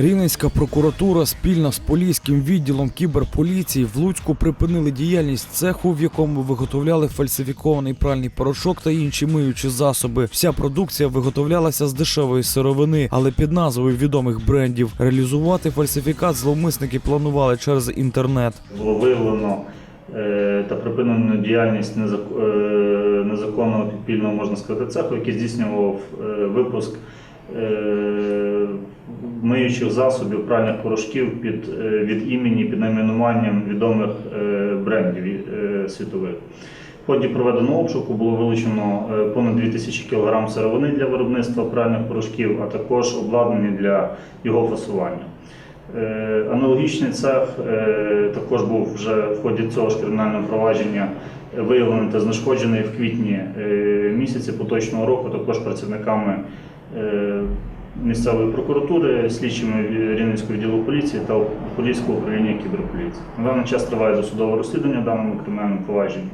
Рівненська прокуратура спільно з Поліським відділом кіберполіції в Луцьку припинили діяльність цеху, в якому виготовляли фальсифікований пральний порошок та інші миючі засоби. Вся продукція виготовлялася з дешевої сировини, але під назвою відомих брендів. Реалізувати фальсифікат зловмисники планували через інтернет. Було виявлено е, та припинено діяльність е, незаконного підпільного, можна сказати, цеху, який здійснював е, випуск миючих засобів, пральних порошків під, е, від імені, під найменуванням відомих е, брендів е, світових. В ході проведеного обшуку було вилучено е, понад 2000 кг сировини для виробництва пральних порошків, а також обладнання для його фасування. Е, Аналогічний цех е, також був вже в ході цього ж кримінального провадження е, виявлений та знешкоджений в квітні е, місяці поточного року, також працівниками е, місцевої прокуратури, слідчими Рівненського відділу поліції та Поліського управління кіберполіції. На даний час триває досудове розслідування в даному кримінальному провадженні.